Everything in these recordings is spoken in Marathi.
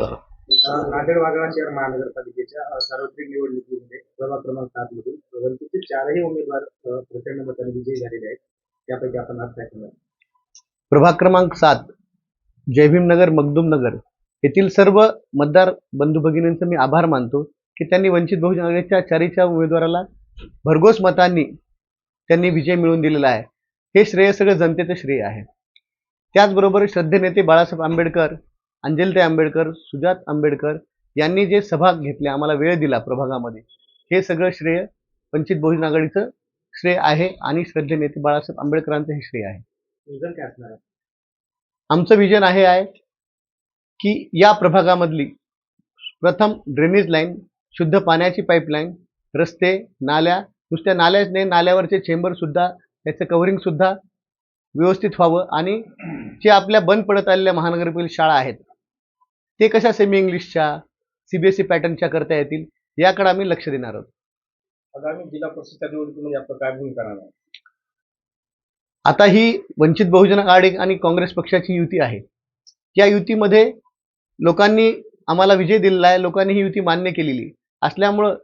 नांदेड वाघाळा शहर महानगरपालिकेच्या सार्वत्रिक निवडणुकीमध्ये प्रभाग क्रमांक सात मधून वंचितचे चारही उमेदवार प्रचंड मताने विजयी झालेले आहेत. त्यापैकी आपण आज काय प्रभाग क्रमांक सात जयभीमनगर मगदूम नगर येथील सर्व मतदार बंधू भगिनींचे मी आभार मानतो की त्यांनी वंचित बहुजन आघाडीच्या चारीच्या उमेदवाराला भरघोस मतांनी त्यांनी विजय मिळवून दिलेला आहे. हे श्रेय सगळं जनतेचं श्रेय आहे. त्याचबरोबर श्रद्धेनेते बाळासाहेब आंबेडकर अंजलताई आंबेडकर सुजात आंबेडकर यांनी जे सभा घेतल्या आम्हाला वेळ दिला प्रभागामध्ये हे सगळं श्रेय वंचित बहुजन आघाडीचं श्रेय आहे आणि श्रद्धेनेते बाळासाहेब आंबेडकरांचं हे श्रेय आहे. रिझल्ट काय असणार आहे? आमचं विजन आहे आहे की या प्रभागामधली प्रथम ड्रेनेज लाईन शुद्ध पाण्याची पाईपलाईन रस्ते नाल्या नुसत्या नाल्याच नाही नाल्यावरचे चेंबर सुद्धा त्याचं कव्हरिंग सुद्धा व्यवस्थित व्हावं आणि जे आपल्या बंद पडत आलेल्या महानगरपालिका शाळा आहेत ते कशा सेमी इंग्लिशच्या सीबीएसई पॅटर्नच्या करता येतील याकडे आम्ही लक्ष देणार आहोत. आगामी जिल्हा परिषदच्या निवडणुकीमध्ये आपण काय भूमिका राहणार? आहे? आता ही वंचित बहुजन आघाडी आणि काँग्रेस पक्षाची युती आहे. या युतीमध्ये लोकांनी आम्हाला विजय दिलेला आहे लोकांनी ही युती मान्य केलेली असल्यामुळं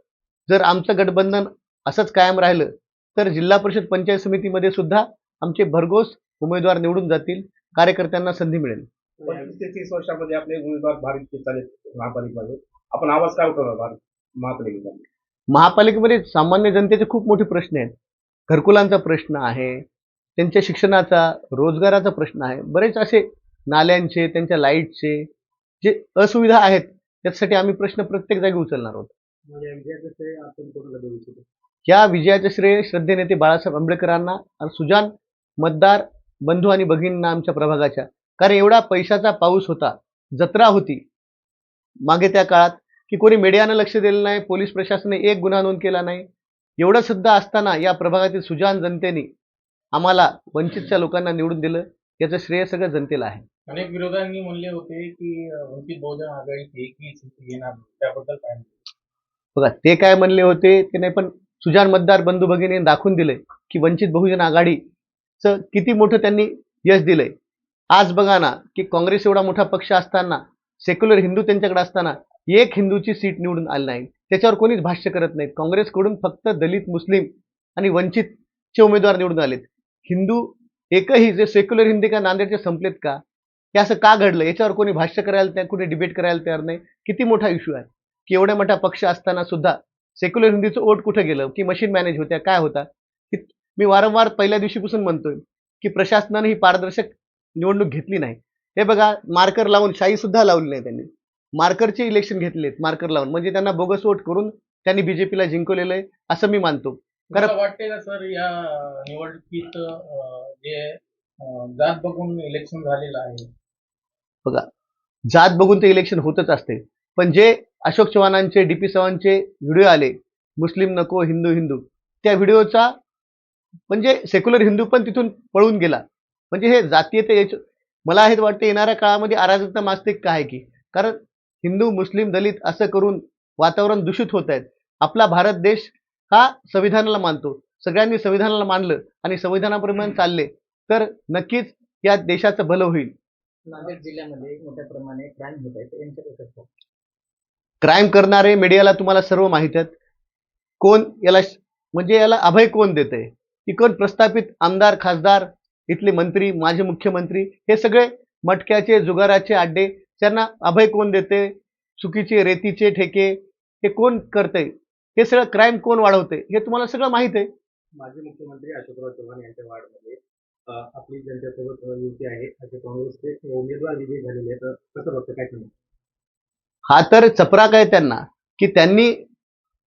जर आमचं गठबंधन असंच कायम राहिलं तर जिल्हा परिषद पंचायत समितीमध्ये सुद्धा आमचे भरघोस उमेदवार निवडून जातील कार्यकर्त्यांना संधी मिळेल. पंचवीस ते तीस वर्षामध्ये आपले उमेदवार भारित चालेल महापालिकेमध्ये. आपण आवाज काय उठवणार भारत? महापालिकेचा महापालिकेमध्ये सामान्य जनतेचे खूप मोठे प्रश्न आहेत. घरकुलांचा प्रश्न आहे. त्यांच्या शिक्षणाचा रोजगाराचा प्रश्न आहे. बरेच असे नाल्यांचे त्यांच्या लाईटचे जे असुविधा आहेत त्यासाठी आम्ही प्रश्न प्रत्येक जागी उचलणार आहोत. म्हणजे या विजयाचे श्रेय श्रद्धेनेते बाळासाहेब आंबेडकरांना आणि सुजान मतदार बंधू आणि भगिनींना आमच्या प्रभागाच्या कारण एवढा पैशाचा पाऊस होता जत्रा होती मागे त्या काळात की कोणी मीडियानं लक्ष दिलं नाही पोलीस प्रशासनाने एक गुन्हा नोंद केला नाही एवढं सुद्धा असताना या प्रभागातील सुजान जनतेने आम्हाला वंचितच्या लोकांना निवडून दिलं याचं श्रेय सगळं जनतेला आहे अनेक विरोधांनी म्हणले होते की वंचित बहुजन आघाडी. त्याबद्दल काय? बघा ते काय म्हणले होते ते नाही पण सुजान मतदार बंधू भगिनी दाखवून दिले की वंचित बहुजन आघाडीचं किती मोठं त्यांनी यश दिलंय आज बघा ना की काँग्रेस एवढा मोठा पक्ष असताना सेक्युलर हिंदू त्यांच्याकडे असताना एक हिंदूची सीट निवडून आली नाही. त्याच्यावर कोणीच भाष्य करत नाहीत. काँग्रेसकडून फक्त दलित मुस्लिम आणि वंचितचे उमेदवार निवडून आलेत. हिंदू एकही जे सेक्युलर हिंदी का नांदेडचे संपलेत का? हे असं का घडलं? याच्यावर कोणी भाष्य करायला तयार कुणी डिबेट करायला तयार नाही. किती मोठा इश्यू आहे. की एवढ्या मोठा पक्ष असताना सुद्धा सेक्युलर हिंदीचं वोट कुठं गेलं? की मशीन मॅनेज होत्या? काय होता? की मी वारंवार पहिल्या दिवशीपासून म्हणतोय की प्रशासनाने ही पारदर्शक निवडणूक घेतली नाही. हे बघा मार्कर लावून शाही सुद्धा लावली नाही त्यांनी. मार्करचे इलेक्शन घेतलेत मार्कर लावून. म्हणजे त्यांना बोगस वोट करून त्यांनी बीजेपीला जिंकवलेलं आहे असं मी मानतो. मला वाटते का सर या निवडणुकीत जे जात बघून इलेक्शन झालेलं आहे. बघा जात बघून ते इलेक्शन होतच असते. पण जे अशोक चव्हाणांचे डी पी चव्हाणचे व्हिडिओ आले मुस्लिम नको हिंदू हिंदू त्या व्हिडिओचा म्हणजे सेक्युलर हिंदू पण तिथून पळून गेला. म्हणजे हे जातीयते याच्या मला हे वाटतं येणाऱ्या काळामध्ये अराजकता मास्तिक काय की? कारण हिंदू मुस्लिम दलित असं करून वातावरण दूषित होत आहेत. आपला भारत देश हा संविधानाला मानतो. सगळ्यांनी संविधानाला मानलं आणि संविधानाप्रमाणे चालले तर नक्कीच या देशाचं भलं होईल. नांदेड जिल्ह्यामध्ये मोठ्या प्रमाणे क्राईम होत आहे. क्राईम करणारे मीडियाला तुम्हाला सर्व माहीत आहेत. कोण याला म्हणजे याला अभय कोण देते की कोण प्रस्थापित आमदार खासदार इथले मंत्री माजी मुख्यमंत्री हे सगळे मटक्याचे जुगाराचे अड्डे त्यांना अभय कोण देते? चुकीचे रेतीचे ठेके हे कोण करते? हे सगळं क्राईम कोण वाढवते? हे तुम्हाला सगळं माहीत आहे. माजी मुख्यमंत्री अशोकराव चव्हाण यांच्या वार्डमध्ये आपली जनतेसोबत युती आहे. असे काँग्रेसचे उमेदवार विजयी झालेले आहेत. कसं बघतं काय हा तर चपराक आहे त्यांना की त्यांनी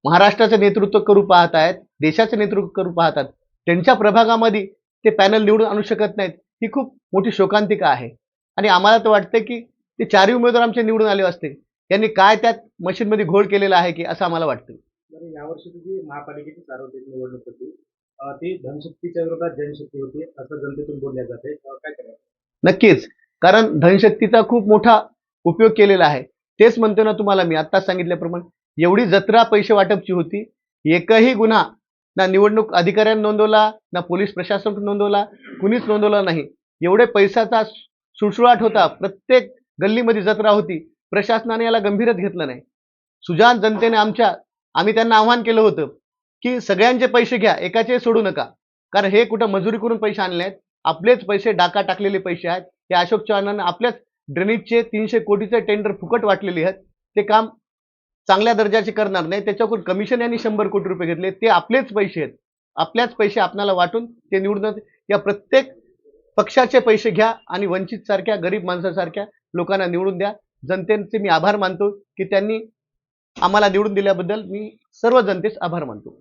महाराष्ट्राचं नेतृत्व करू पाहत आहेत देशाचं नेतृत्व करू पाहतात त्यांच्या प्रभागामध्ये ते पॅनल निवडून आणू शकत नाहीत. ही खूप मोठी शोकांतिका आहे. आणि आम्हाला तर वाटतं की ते चारही उमेदवार आमचे निवडून आले असते त्यांनी काय त्यात मशीनमध्ये घोळ केलेला आहे की असं आम्हाला वाटतं? बरं यावर्षीची जी महापालिकेची सार्वत्रिक निवडणूक होती ती धनशक्तीच्या विरोधात जनशक्ती होती असं जनतेतून बोलल्या जाते. काय करायचं? नक्कीच. कारण धनशक्तीचा खूप मोठा उपयोग केलेला आहे. तेच म्हणतो ना तुम्हाला मी आत्ताच सांगितल्याप्रमाणे एवढी जत्रा पैसे वाटपची होती एकही गुन्हा ना निवडणूक अधिकाऱ्यांनी नोंदवला ना पोलीस प्रशासन नोंदवला कुणीच नोंदवला नाही. एवढे पैशाचा सुळसुळाट होता. प्रत्येक गल्लीमध्ये जत्रा होती. प्रशासनाने याला गंभीरच घेतलं नाही. सुजान जनतेने आमच्या आम्ही त्यांना आव्हान केलं होतं की सगळ्यांचे पैसे घ्या एकाचे सोडू नका. कारण हे कुठं मजुरी करून पैसे आणले आहेत? आपलेच पैसे डाका टाकलेले पैसे आहेत. हे अशोक चव्हाणांना आपल्याच ड्रेनेजचे तीनशे कोटीचे टेंडर फुकट वाटलेले आहेत. ते काम चांगल्या दर्जाचे करणार नाही. त्याच्याकडून कमिशन यांनी शंभर कोटी रुपये घेतले. ते आपलेच पैसे आहेत. आपल्याच पैसे आपणाला वाटून ते निवडून या प्रत्येक पक्षाचे पैसे घ्या आणि वंचित सारख्या गरीब माणसासारख्या लोकांना निवडून द्या. जनतेचे मी आभार मानतो की त्यांनी आम्हाला निवडून दिल्याबद्दल मी सर्व जनतेस आभार मानतो.